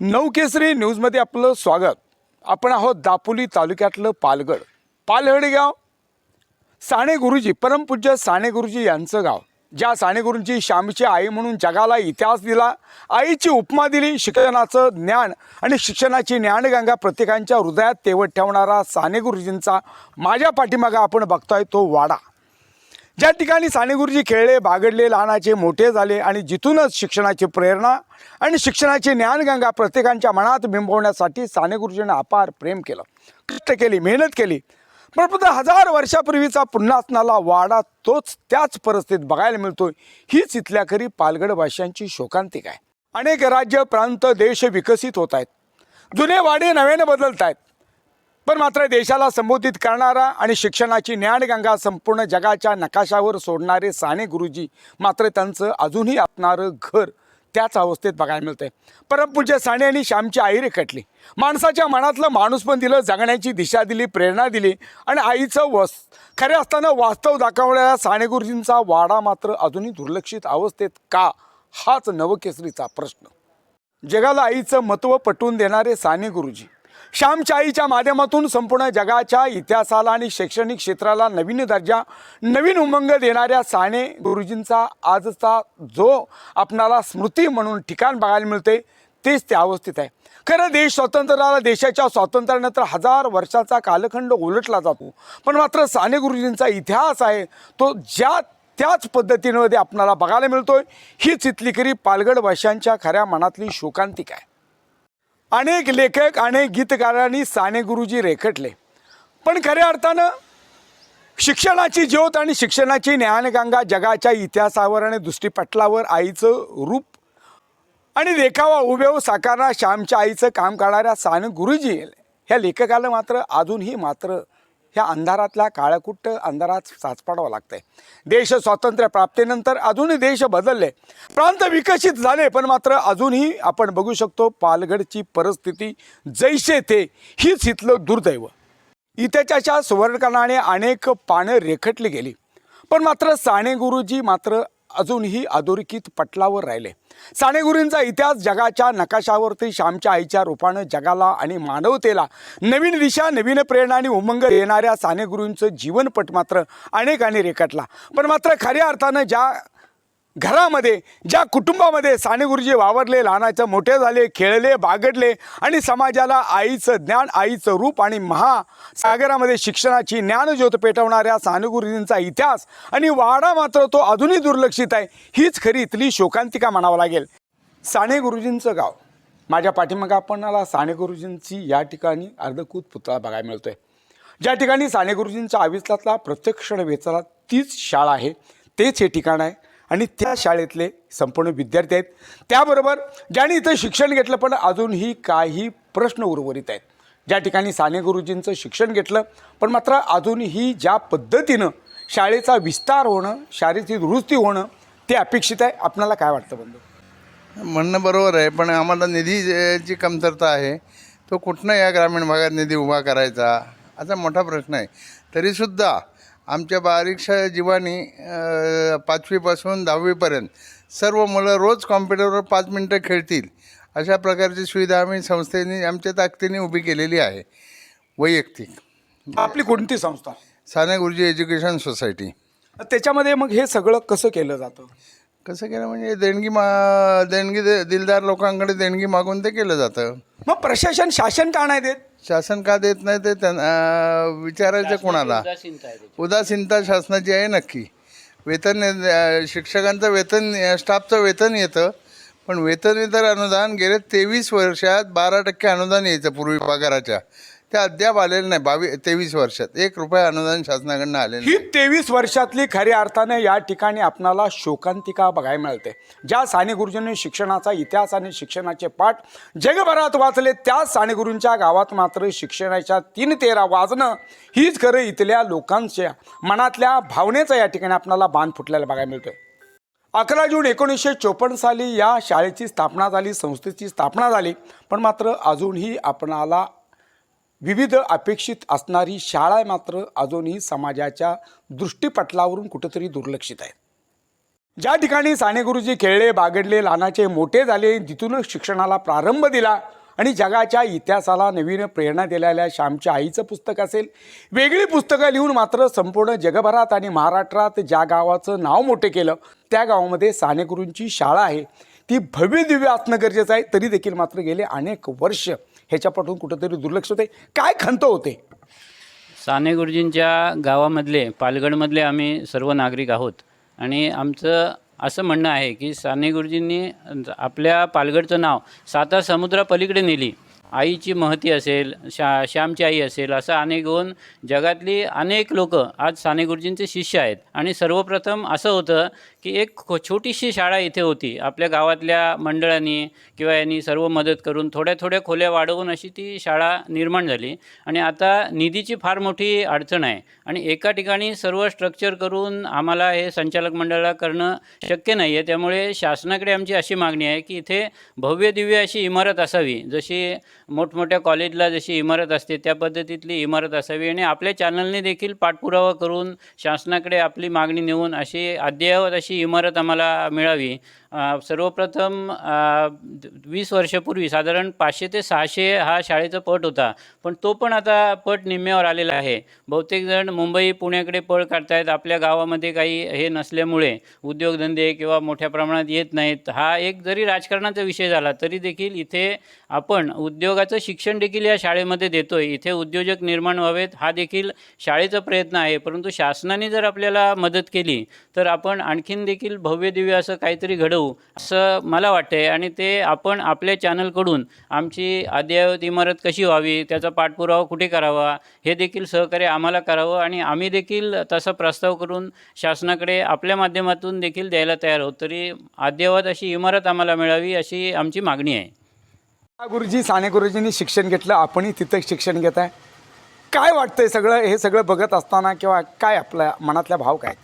नवकेसरी न्यूजमध्ये आपलं स्वागत. आपण आहोत दापोली तालुक्यातलं पालगड पालहडी गाव. साने गुरुजी परमपूज्य साने गुरुजी यांचं गाव. ज्या साने गुरुंची श्यामची आई म्हणून जगाला इतिहास दिला आईची उपमा दिली शिक्षणाचं ज्ञान आणि शिक्षणाची ज्ञानगंगा प्रत्येकांच्या हृदयात तेवत ठेवणारा साने गुरुजींचा माझ्या पाठीमागं आपण बघतोय तो वाडा. ज्या ठिकाणी साने गुरुजी खेळले बागडले लहानाचे मोठे झाले आणि जिथूनच शिक्षणाची प्रेरणा आणि शिक्षणाची ज्ञानगंगा प्रत्येकांच्या मनात बिंबवण्यासाठी साने गुरुजींनी अपार प्रेम केलं कष्ट केली मेहनत केली. पण फक्त हजार वर्षापूर्वीचा पुन्हा असणारा वाडा तोच त्याच परिस्थितीत बघायला मिळतोय. हीच इथल्या खरी भाषांची शोकांतिक आहे. अनेक राज्य प्रांत देश विकसित होत आहेत. जुने वाडे नव्याने बदलत आहेत. पण मात्र देशाला संबोधित करणारा आणि शिक्षणाची ज्ञानगंगा संपूर्ण जगाच्या नकाशावर सोडणारे साने गुरुजी मात्र त्यांचं अजूनही आपणारं घर त्याच अवस्थेत बघायला मिळतंय. परमपूज्य साने आणि श्यामची आई रेखटली. माणसाच्या मनातलं माणूस पण दिलं जगण्याची दिशा दिली प्रेरणा दिली आणि आईचं वस खरे असताना वास्तव दाखवणाऱ्या साने गुरुजींचा वाडा मात्र अजूनही दुर्लक्षित अवस्थेत का? हाच नवकेसरीचा प्रश्न. जगाला आईचं महत्त्व पटवून देणारे साने गुरुजी. श्यामच्या आईच्या माध्यमातून संपूर्ण जगाच्या इतिहासाला आणि शैक्षणिक क्षेत्राला नवीन दर्जा नवीन उमंग देणाऱ्या साने गुरुजींचा आजचा जो आपणाला स्मृती म्हणून ठिकाण बघायला मिळते तेच त्या अवस्थेत आहे. खरं देश स्वातंत्र्याला देशाच्या स्वातंत्र्यानंतर हजार वर्षाचा कालखंड उलटला जातो. पण मात्र साने गुरुजींचा इतिहास आहे तो ज्या त्याच पद्धतीमध्ये आपणाला बघायला मिळतोय हीच इथली खरी पालगड भाषांच्या खऱ्या मनातली शोकांतिक आहे. अनेक लेखक अनेक गीतकारांनी साने गुरुजी रेखटले. पण खऱ्या अर्थानं शिक्षणाची ज्योत आणि शिक्षणाची ज्ञानगंगा जगाच्या इतिहासावर आणि दृष्टीपटलावर आईचं रूप आणि देखावा उभेव साकारणार श्यामच्या आईचं काम करणाऱ्या साने गुरुजी ह्या लेखकाला मात्र अजूनही मात्र ह्या अंधारातल्या काळकुट्ट अंधारात साचपाडावं लागतंय. देश स्वातंत्र्य प्राप्तीनंतर अजूनही देश बदलले. प्रांत विकसित झाले पण मात्र अजूनही आपण बघू शकतो पालघडची परिस्थिती जैसे ते हीच इथलं दुर्दैव. इत्याच्या सुवर्णकणाने अनेक पानं रेखटली गेली. पण मात्र साने गुरुजी मात्र अजूनही अधोरेखित पटलावर राहिले. सानेगुरूंचा इतिहास जगाच्या नकाशावरती श्यामच्या आईच्या रूपानं जगाला आणि मानवतेला नवीन दिशा नवीन प्रेरणा आणि उमंग येणाऱ्या साने गुरूंचं जीवनपट मात्र अनेकांनी रेखटला. पण मात्र खऱ्या अर्थानं ज्या घरामध्ये ज्या कुटुंबामध्ये साने गुरुजी वावरले लहानाचं मोठे झाले खेळले बागडले आणि समाजाला आईचं ज्ञान आईचं रूप आणि महासागरामध्ये शिक्षणाची ज्ञानज्योत पेटवणाऱ्या साने गुरुजींचा इतिहास आणि वाडा मात्र तो अजूनही दुर्लक्षित आहे हीच खरी इथली शोकांतिका म्हणावं लागेल. साने गुरुजींचं गाव. माझ्या पाठीमागं आपणाला साने गुरुजींची या ठिकाणी अर्धकूत पुतळा बघायला मिळतोय. ज्या ठिकाणी साने गुरुजींच्या आयुष्यातला प्रत्यक्ष वेचाला तीच शाळा आहे तेच हे ठिकाण आहे. आणि त्या शाळेतले संपूर्ण विद्यार्थी आहेत. त्याबरोबर ज्यांनी इथं शिक्षण घेतलं पण अजूनही काही प्रश्न उर्वरित आहेत. ज्या ठिकाणी साने गुरुजींचं शिक्षण घेतलं पण मात्र अजूनही ज्या पद्धतीनं शाळेचा विस्तार होणं शाळेची दुरुस्ती होणं ते अपेक्षित आहे. आपणाला काय वाटतं बंधू? म्हणणं बरोबर आहे पण आम्हाला निधीची कमतरता आहे तो कुठनं या ग्रामीण भागात निधी उभा करायचा? असा मोठा प्रश्न आहे. तरीसुद्धा आमच्या बारीकशा जीवानी पाचवीपासून दहावीपर्यंत सर्व मुलं रोज कॉम्प्युटरवर पाच मिनटं खेळतील. अशा प्रकारची सुविधा आम्ही संस्थेने आमच्या ताकदीने उभी केलेली आहे वैयक्तिक. आपली कोणती संस्था? Sane Guruji education society. त्याच्यामध्ये मग हे सगळं कसं केलं जातं? कसं केलं म्हणजे देणगी मा देणगी दे दिलदार लोकांकडे देणगी मागून ते केलं जातं. मग प्रशासन शासन का नाही देत? शासन का देत नाही ते त्यांना विचारायचं कोणाला? उदासीनता शासनाची आहे नक्की. वेतन अं, शिक्षकांचं वेतन स्टाफचं वेतन येतं पण वेतन इतर अनुदान गेले तेवीस वर्षात बारा टक्के अनुदान यायचं पूर्वी पगाराच्या. ते अद्याप आलेलं नाही. बावीस तेवीस वर्षात. एक रुपया अनुदान शासनाकडनं आलेलं ही नाही. तेवीस वर्षातली खऱ्या अर्थाने या ठिकाणी आपणाला शोकांतिका बघायला मिळते. ज्या साने गुरुजींनी शिक्षणाचा इतिहास आणि शिक्षणाचे पाठ जगभरात वाचले त्याच साने गुरूंच्या गावात मात्र शिक्षणाच्या तीन तेरा वाजणं हीच खरं इथल्या लोकांच्या मनातल्या भावनेचा या ठिकाणी आपणाला बांध फुटलेला बघायला मिळतोय. अकरा जून एकोणीसशे चोपन्न साली या शाळेची स्थापना झाली संस्थेची स्थापना झाली पण मात्र अजूनही आपणाला विविध अपेक्षित असणारी शाळा मात्र अजूनही समाजाच्या दृष्टीपटलावरून कुठंतरी दुर्लक्षित आहे. ज्या ठिकाणी साने गुरुजी खेळले बागडले लहानाचे मोठे झाले तिथूनच शिक्षणाला प्रारंभ दिला आणि जगाच्या इतिहासाला नवीन प्रेरणा दिलेल्या श्यामच्या आईचं पुस्तक असेल वेगळी पुस्तकं लिहून मात्र संपूर्ण जगभरात आणि महाराष्ट्रात ज्या गावाचं नाव मोठे केलं त्या गावामध्ये सानेगुरूंची शाळा आहे. ती भव्य दिव्य असणं गरजेचं आहे. तरी देखील मात्र गेले अनेक वर्ष ह्याच्यापासून कुठंतरी दुर्लक्ष होते. काय खंत होते? साने गुरुजींच्या गावामधले पालगडमधले आम्ही सर्व नागरिक आहोत. आणि आमचं असं म्हणणं आहे की साने गुरुजींनी आपल्या पालगडचं नाव साता समुद्रापलीकडे नेली. आईची महती असेल शा श्यामची आई असेल असं अनेक होऊन जगातली अनेक लोक आज साने गुरुजींचे शिष्य आहेत. आणि सर्वप्रथम असं होतं की एक खो- छोटीशी शाळा इथे होती. आपल्या गावातल्या मंडळांनी किंवा यांनी सर्व मदत करून थोड्या थोड्या खोल्या वाढवून अशी ती शाळा निर्माण झाली. आणि आता निधीची फार मोठी अडचण आहे. आणि एका ठिकाणी सर्व स्ट्रक्चर करून आम्हाला हे संचालक मंडळाला करणं शक्य नाही आहे त्यामुळे शासनाकडे आमची अशी मागणी आहे की इथे भव्य दिव्य अशी इमारत असावी. जशी मोठमोठ्या कॉलेजला जशी इमारत असते त्या पद्धतीतली इमारत असावी आणि आपल्या चॅनलने देखील पाठपुरावा करून शासनाकडे आपली मागणी नेऊन अशी अद्ययावत अशी इमारत आम्हाला मिळावी. सर्वप्रथम वीस वर्षापूर्वी साधारण पाचशे ते सहाशे हा शाळेचा पट होता पण तो पण आता पट निम्म्यावर आलेला आहे. बहुतेक जण मुंबई पुण्याकडे पळ काढतायत आपल्या गावामध्ये काही हे नसल्यामुळे उद्योगधंदे किंवा मोठ्या प्रमाणात येत नाहीत. हा एक जरी राजकारणाचा विषय झाला तरी देखील इथे आपण उद्योग उद्योगाचं शिक्षण देखील या शाळेमध्ये देतोय. इथे उद्योजक निर्माण व्हावेत हा देखील शाळेचा प्रयत्न आहे. परंतु शासनाने जर आपल्याला मदत केली तर आपण आणखीन देखील भव्य दिव्य असं काहीतरी घडवू असं मला वाटतंय. आणि ते आपण आपल्या चॅनलकडून आमची अद्ययावत इमारत कशी व्हावी त्याचा पाठपुरावा कुठे करावा हे देखील सहकार्य आम्हाला करावं. आणि आम्ही देखील तसा प्रस्ताव करून शासनाकडे आपल्या माध्यमातून देखील द्यायला तयार आहोत. तरी अद्ययावत अशी इमारत आम्हाला मिळावी अशी आमची मागणी आहे. गुरुजी साने गुरुजींनी शिक्षण घेतलं आपणही तिथं शिक्षण घेत आहे. काय वाटतंय सगळं हे सगळं बघत असताना किंवा काय आपल्या मनातल्या भाव काय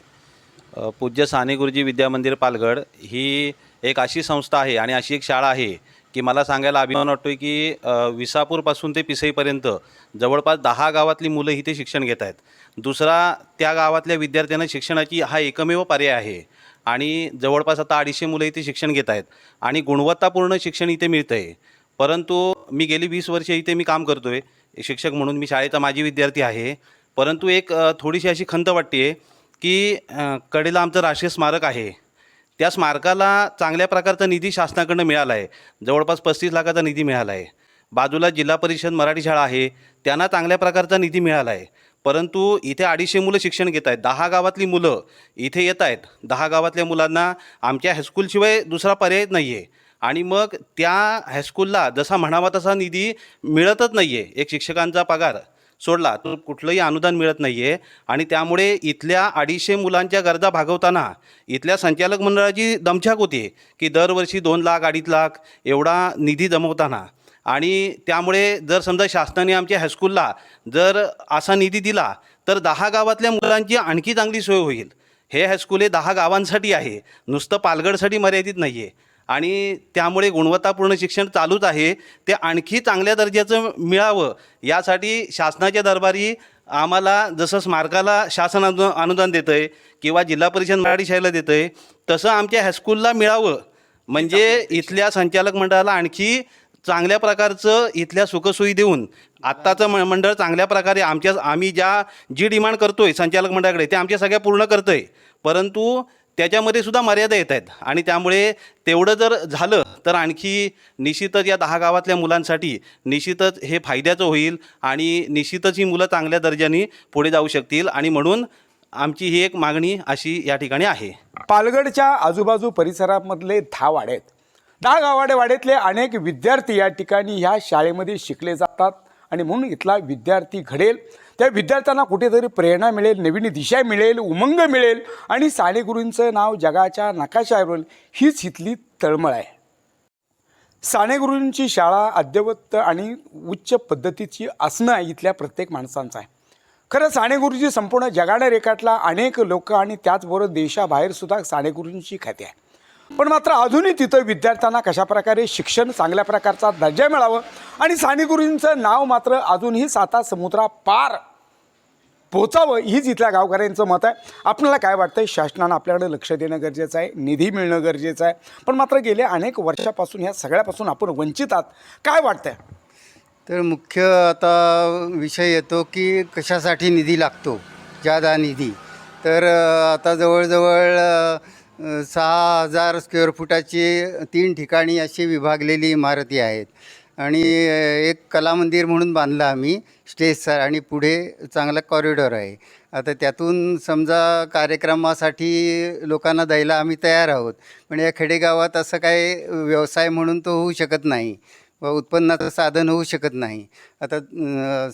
पूज्य साने गुरुजी विद्यामंदिर पालगड ही एक अशी संस्था आहे आणि अशी एक शाळा आहे की मला सांगायला अभिमान वाटतोय की विसापूरपासून ते पिसईपर्यंत जवळपास दहा गावातली मुलं इथे शिक्षण घेत आहेत. दुसरा त्या गावातल्या विद्यार्थ्यांना शिक्षणाची हा एकमेव पर्याय आहे आणि जवळपास आता अडीचशे मुलं इथे शिक्षण घेत आहेत आणि गुणवत्तापूर्ण शिक्षण इथे मिळतं आहे परंतु मी गेली वीस वर्षे इथे मी काम करतो आहे शिक्षक म्हणून मी शाळेचा माजी विद्यार्थी आहे. परंतु एक थोडीशी अशी खंत वाटते की कडेला आमचं राष्ट्रीय स्मारक आहे. त्या स्मारकाला चांगल्या प्रकारचा निधी शासनाकडनं मिळाला आहे जवळपास पस्तीस लाखाचा निधी मिळाला आहे बाजूला जिल्हा परिषद मराठी शाळा आहे त्यांना चांगल्या प्रकारचा निधी मिळाला आहे परंतु इथे अडीचशे मुलं शिक्षण घेत आहेत. दहा गावातली मुलं इथे येत आहेत. दहा गावातल्या मुलांना आमच्या हायस्कूलशिवाय दुसरा पर्याय नाही आहे आणि मग त्या हायस्कूलला जसा म्हणावा तसा निधी मिळतच नाही आहे एक शिक्षकांचा पगार सोडला तर कुठलंही अनुदान मिळत नाही आहे आणि त्यामुळे इथल्या अडीचशे मुलांच्या गरजा भागवताना इथल्या संचालक मंडळाची दमछाक होती की दरवर्षी दोन लाख अडीच लाख एवढा निधी जमवताना. आणि त्यामुळे जर समजा शासनाने आमच्या हायस्कूलला जर असा निधी दिला तर दहा गावातल्या मुलांची आणखी चांगली सोय होईल. हे हायस्कूल हे दहा गावांसाठी आहे. नुसतं पालगडसाठी मर्यादित नाही आहे आणि त्यामुळे गुणवत्तापूर्ण शिक्षण चालूच आहे. ते आणखी चांगल्या दर्जाचं मिळावं यासाठी शासनाच्या दरबारी आम्हाला जसं स्मारकाला शासन अनु अनुदान देतं आहे किंवा जिल्हा परिषद मराठी शाळेला देतं आहे तसं आमच्या हायस्कूलला मिळावं. म्हणजे इथल्या संचालक मंडळाला आणखी चांगल्या प्रकारचं इथल्या सुखसोयी देऊन आत्ताचं म मंडळ चांगल्या प्रकारे आमच्या आम्ही ज्या जी डिमांड करतो आहे संचालक मंडळाकडे ते आमच्या सगळ्या पूर्ण करतं आहे परंतु त्याच्यामध्ये सुद्धा मर्यादा येत आहेत. आणि त्यामुळे तेवढं जर झालं तर आणखी निश्चितच या दहा गावातल्या मुलांसाठी निश्चितच हे फायद्याचं होईल आणि निश्चितच ही मुलं चांगल्या दर्जाने पुढे जाऊ शकतील. आणि म्हणून आमची ही एक मागणी अशी या ठिकाणी आहे. पालगडच्या आजूबाजू परिसरामधले दहा वाडे आहेत दहा गावाडे वाड्यातले अनेक विद्यार्थी या ठिकाणी ह्या शाळेमध्ये शिकले जातात. आणि म्हणून इथला विद्यार्थी घडेल. त्या विद्यार्थ्यांना कुठेतरी प्रेरणा मिळेल नवीन दिशा मिळेल उमंग मिळेल. आणि सानेगुरूंचं नाव जगाच्या नकाशावर येईल हीच इथली तळमळ आहे. सानेगुरूंची शाळा अद्यवत आणि उच्च पद्धतीची असणं इथल्या प्रत्येक माणसांचं आहे. खरं साने गुरुजी संपूर्ण जगाने रेखाटला अनेक लोक आणि त्याचबरोबर देशाबाहेरसुद्धा साने ख्याती आहे. पण मात्र अजूनही तिथं विद्यार्थ्यांना कशाप्रकारे शिक्षण चांगल्या प्रकारचा दर्जा मिळावं आणि साने नाव मात्र अजूनही साता समुद्रा पार पोचावं हीच इथल्या गावकऱ्यांचं मत आहे. आपल्याला काय वाटतं शासनानं आपल्याकडे लक्ष देणं गरजेचं आहे निधी मिळणं गरजेचं आहे. पण मात्र गेल्या अनेक वर्षापासून ह्या सगळ्यापासून आपण वंचित आहात. काय वाटतंय? तर मुख्य आता विषय येतो की कशासाठी निधी लागतो? जादा निधी. तर आता जवळजवळ सहा हजार स्क्वेअर फुटाची तीन ठिकाणी अशी विभागलेली इमारती आहेत. आणि एक कलामंदिर म्हणून बांधलं आम्ही स्टेजचा आणि पुढे चांगला कॉरिडॉर आहे. आता त्यातून समजा कार्यक्रमासाठी लोकांना द्यायला आम्ही तयार आहोत पण या खेडेगावात असं काय व्यवसाय म्हणून तो होऊ शकत नाही व उत्पन्नाचं साधन होऊ शकत नाही. आता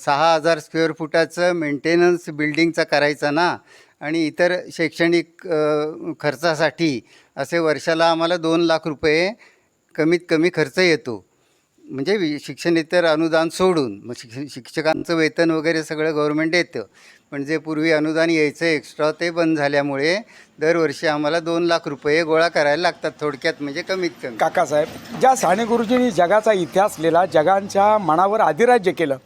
सहा हजार स्क्वेअर फुटाचं मेंटेनन्स बिल्डिंगचा करायचा ना आणि इतर शैक्षणिक खर्चासाठी असे वर्षाला आम्हाला दोन लाख रुपये कमीत कमी खर्च येतो. म्हणजे वि- शिक्षणेतर अनुदान सोडून मग शिक्ष शिक्षकांचं वेतन वगैरे सगळं गव्हर्मेंट देतं. पण जे पूर्वी अनुदान यायचं एक्स्ट्रा ते बंद झाल्यामुळे दरवर्षी आम्हाला दोन लाख रुपये गोळा करायला लागतात थोडक्यात म्हणजे कमीत कमी. काकासाहेब ज्या साने गुरुजींनी जगाचा इतिहास लिहिला जगांच्या मनावर अधिराज्य केलं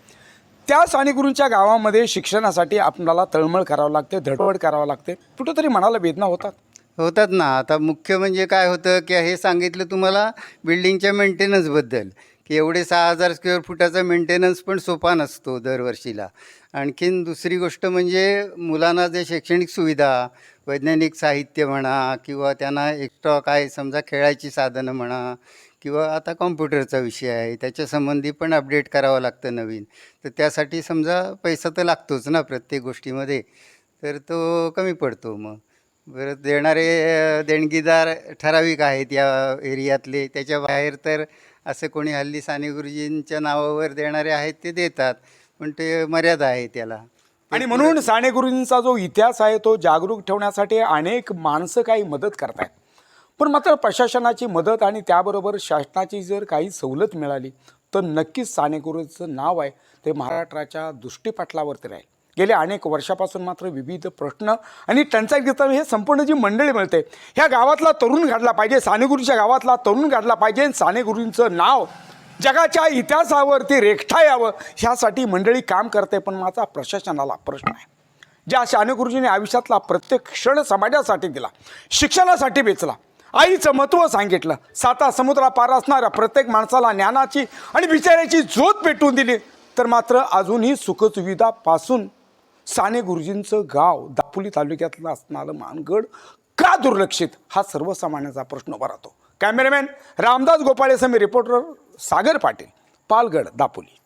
त्या साने गुरूंच्या गावामध्ये शिक्षणासाठी आपल्याला तळमळ करावं लागते धडपड करावं लागते. कुठंतरी मनाला वेदना होतात. होतात ना. आता मुख्य म्हणजे काय होतं की हे सांगितलं तुम्हाला बिल्डिंगच्या मेंटेनन्सबद्दल की एवढे सहा हजार स्क्वेअर फुटाचा मेंटेनन्स पण सोपा नसतो दरवर्षीला. आणखीन दुसरी गोष्ट म्हणजे मुलांना जे शैक्षणिक सुविधा वैज्ञानिक साहित्य म्हणा किंवा त्यांना एक्स्ट्रा काय समजा खेळायची साधनं म्हणा किंवा आता कॉम्प्युटरचा विषय आहे त्याच्या संबंधी पण अपडेट करावं लागतं नवीन. तर त्यासाठी समजा पैसा तर लागतोच ना प्रत्येक गोष्टीमध्ये. तर तो कमी पडतो मग. बरं देणारे देणगीदार ठराविक आहेत या एरियातले. त्याच्या बाहेर तर असे कोणी हल्ली साने गुरुजींच्या नावावर देणारे आहेत ते देतात पण ते मर्यादा आहे त्याला. आणि म्हणून साने गुरुजींचा जो इतिहास आहे तो जागरूक ठेवण्यासाठी अनेक माणसं काही मदत करतायत. पण मात्र प्रशासनाची मदत आणि त्याबरोबर शासनाची जर काही सवलत मिळाली तर नक्कीच साने गुरुचं नाव आहे ते महाराष्ट्राच्या दृष्टीपटलावरती राहील. गेल्या अनेक वर्षापासून मात्र विविध प्रश्न आणि टंचाई घेताना हे संपूर्ण जी मंडळी मिळते ह्या गावातला तरुण घडला पाहिजे सानेगुरूच्या गावातला तरुण घडला पाहिजे सानेगुरूंचं नाव जगाच्या इतिहासावरती रेखता यावं ह्यासाठी मंडळी काम करते पण माझा प्रशासनाला प्रश्न आहे. ज्या शाने गुरुजींनी आयुष्यातला प्रत्येक क्षण समाजासाठी दिला शिक्षणासाठी वेचला आईचं महत्त्व सांगितलं साता समुद्रापार असणाऱ्या प्रत्येक माणसाला ज्ञानाची आणि विचाराची झोत पेटवून दिली तर मात्र अजूनही सुखसुविधापासून साने गुरुजींचं गाव दापोली तालुक्यातलं असणारं मानगड का दुर्लक्षित? हा सर्वसामान्याचा प्रश्न उभा राहतो. कॅमेरामॅन रामदास गोपाळे समी रिपोर्टर सागर पाटील पालगड दापोली.